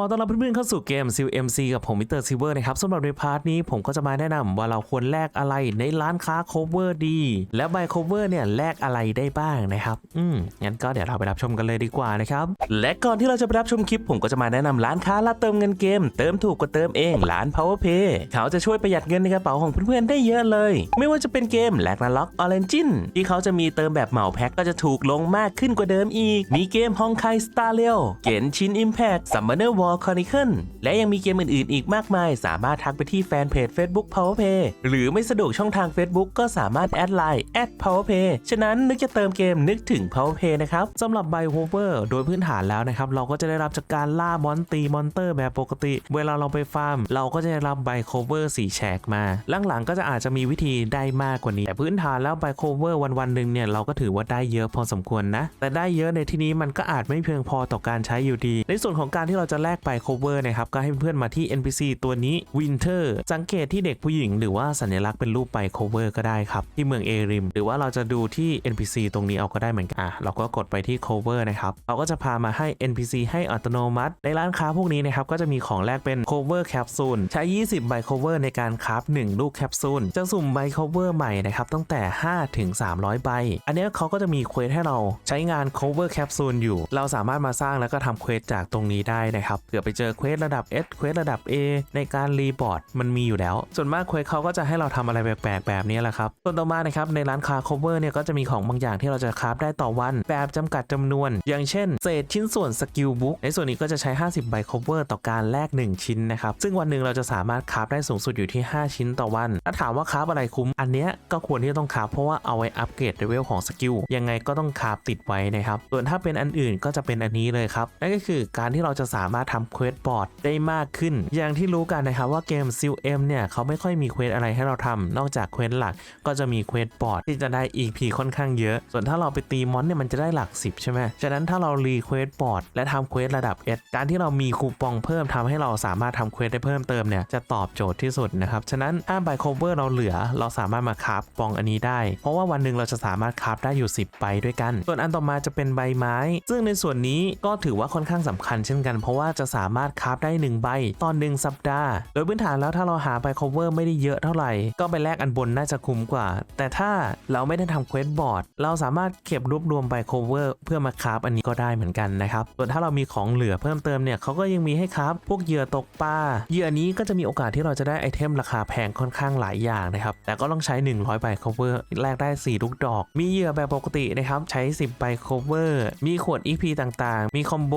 ขอต้อนรับเพื่อนๆเข้าสู่เกม s ิ l MC กับผมมิสเตอร์ซิเวอร์นะครับสำหรับในพาร์ทนี้ผมก็จะมาแนะนำว่าเราควรแลกอะไรในร้านค้า cover ดี และใบ cover เนี่ยแลกอะไรได้บ้างนะครับ อืมงั้นก็เดี๋ยวเราไปรับชมกันเลยดีกว่านะครับ และก่อนที่เราจะไปรับชมคลิป ผมก็จะมาแนะนำร้านค้ารับเติมเงินเกม เติมถูกกว่าเติมเองร้าน Powerpay เขาจะช่วยประหยัดเงินในกระเป๋าของเพื่อนๆได้เยอะเลย ไม่ว่าจะเป็นเกมแลกนาล็อกออเรนจินที่เขาจะมีเติมแบบเหมาแพ็คก็จะถูกลงมากขึ้นกว่าเดิมอีก มีเกมฮองไคสตาร์เลียวเกนชินอิมแพคซัมเมอร์วอลคอนิเคิลและยังมีเกมอื่นๆ อีกมากมาย สามารถทักไปที่แฟนเพจ Facebook Powerpay หรือไม่สะดวกช่องทาง Facebook ก็สามารถแอดไลน์แอด Powerpay ฉะนั้นนึกจะเติมเกมนึกถึง Powerpay นะครับสำหรับไบโฮเวอร์โดยพื้นฐานแล้วนะครับเราก็จะได้รับจากการล่ามอนตีมอนเตอร์แบบปกติ เวลาเราไปฟาร์ม เราก็จะได้รับไบโคเวอร์สีแฉกมาหลังๆก็จะอาจจะมีวิธีได้มากกว่านี้ แต่พื้นฐานแล้วไบโคเวอร์วันวันๆหนึ่งเนี่ยเราก็ถือว่าได้เยอะพอสมควรนะ แต่ได้เยอะในที่นี้มันก็อาจไม่เพียงพอต่อการใช้อยู่ดี ในส่วนของการที่เราจะแลกไบโคเวอร์นะครับ ก็ให้เพื่อนมาที่ NPC ตัวนี้ Winter สังเกตที่เด็กผู้หญิง หรือว่าสัญลักษณ์เป็นรูปไบโคเวอร์ก็ได้ครับ ที่เมืองเอริม หรือว่าเราจะดูที่ NPC ตรงนี้เอาก็ได้เหมือนกันอะเราก็กดไปที่ cover นะครับ เราก็จะพามาให้ NPC ให้อัตโนมัติ ในร้านค้าพวกนี้นะครับ ก็จะมีของแลกเป็น cover capsule ใช้ 20 ใบ cover ในการคราฟ1ลูกแคปซูล จะสุ่มใบ cover ใหม่นะครับ ตั้งแต่ 5 ถึง 300 ใบ อันนี้เขาก็จะมีเควสให้เราใช้งาน cover capsule อยู่ เราสามารถมาสร้างแล้วก็ทำเควสจากตรงนี้ได้นะครับเผื่อไปเจอเควสระดับ S เควสระดับ A ในการรีบอร์ดมันมีอยู่แล้ว ส่วนมากเควสเขาก็จะให้เราทำอะไรแปลกๆแบบนี้แหละครับส่วนต่อมานะครับในร้านค้า cover เนี่ยก็จะมีของบางอย่างที่เราจะคราฟได้ต่อวัน แบบจำกัดจำนวน อย่างเช่น เศษชิ้นส่วนสกิลบุ๊กในส่วนนี้ก็จะใช้ 50 ใบ cover ต่อการแลก1 ชิ้นนะครับซึ่งวันหนึ่งเราจะสามารถคราฟได้สูงสุดอยู่ที่ 5 ชิ้นต่อวันถ้าถามว่าคราฟอะไรคุ้มอันเนี้ยก็ควรที่จะต้องคราฟเพราะว่าเอาไว้อัปเกรดเลเวลของสกิลยังไงก็ต้องคราฟติดไว้นะครับส่วนถ้าเป็นอันอื่นก็จะเป็นอันนี้เลยครับนั่นก็คือการที่เราจะสามารถทำเควสบอร์ดได้มากขึ้น อย่างที่รู้กันนะครับว่าเกมซิลเอ็มเนี่ยเขาไม่ค่อยมีเควสอะไรให้เราทำนอกจากเควสหลักก็จะมีเควสบอร์ดที่จะได้ EP ค่อนข้างเยอะ ส่วนถ้าเราไปตีมอนเนี่ยมันจะได้หลัก 10 ใช่ไหมฉะนั้นถ้าเรารีเควสบอร์ดและทำเควสระดับ S การที่เรามีคูปองเพิ่มทำให้เราสามารถทำเควสได้เพิ่มเติมเนี่ยจะตอบโจทย์ที่สุดนะครับ ฉะนั้นถ้าใบโคเวอร์เราเหลือเราสามารถมาคราฟปองอันนี้ได้ เพราะว่าวันหนึ่งเราจะสามารถคราฟได้อยู่ 10ใบด้วยกัน ส่วนอันต่อมาจะเป็นใบไม้ ซึ่งในส่วนนี้ก็ถือว่าค่อนข้างสำคัญเช่นกันเพราะว่าจะสามารถคราฟได้ 1 ใบตอนหนึ่งสัปดาห์ โดยพื้นฐานแล้วถ้าเราหาใบโคเวอร์ไม่ได้เยอะเท่าไหร่ ก็ไปแลกอันบนน่าจะคุ้มกว่า แต่ถ้าเราไม่ได้ทำเควสบอร์ดเราสามารถเก็บรวบรวมใบโคเวอร์เพื่อมาคราฟอันนี้ก็ได้เหมือนกันนะครับส่วนถ้าเรามีของเหลือเพิ่มเติมเนี่ยเขาก็ยังมีให้ครับพวกเหยื่อตกปลาเหยื่อนี้ก็จะมีโอกาสที่เราจะได้ไอเทมราคาแพงค่อนข้างหลายอย่างนะครับแต่ก็ต้องใช้ 100ใบ cover แลกได้ 4 ลูกดอก มีเหยื่อแบบปกตินะครับใช้ 10ใบ cover มีขวด EP ต่างๆ มีคอมโบ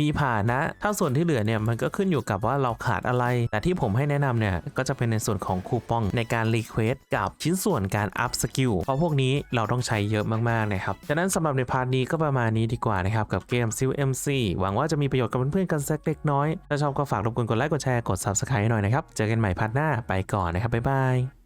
มีผ่านะ ถ้าส่วนที่เหลือเนี่ยมันก็ขึ้นอยู่กับว่าเราขาดอะไร แต่ที่ผมให้แนะนำเนี่ยก็จะเป็นในส่วนของคูปองในการรีเควสกับชิ้นส่วนการอัพสกิลเพราะพวกนี้เราต้องใช้เยอะมากๆนะครับฉะนั้นสำหรับในพาร์ทนี้ก็ประมาณนี้ดีกว่านะครับกับเกม s ิ l MC หวังว่าจะมีประโยชน์กับเพื่อนๆกันสักเล็กน้อยถ้าชอบก็ฝากรบกวนกดไลค์กดแชร์กด subscribe ให้หน่อยนะครับเจอกันใหม่พาร์ทหน้าไปก่อนนะครับบ๊ายบาย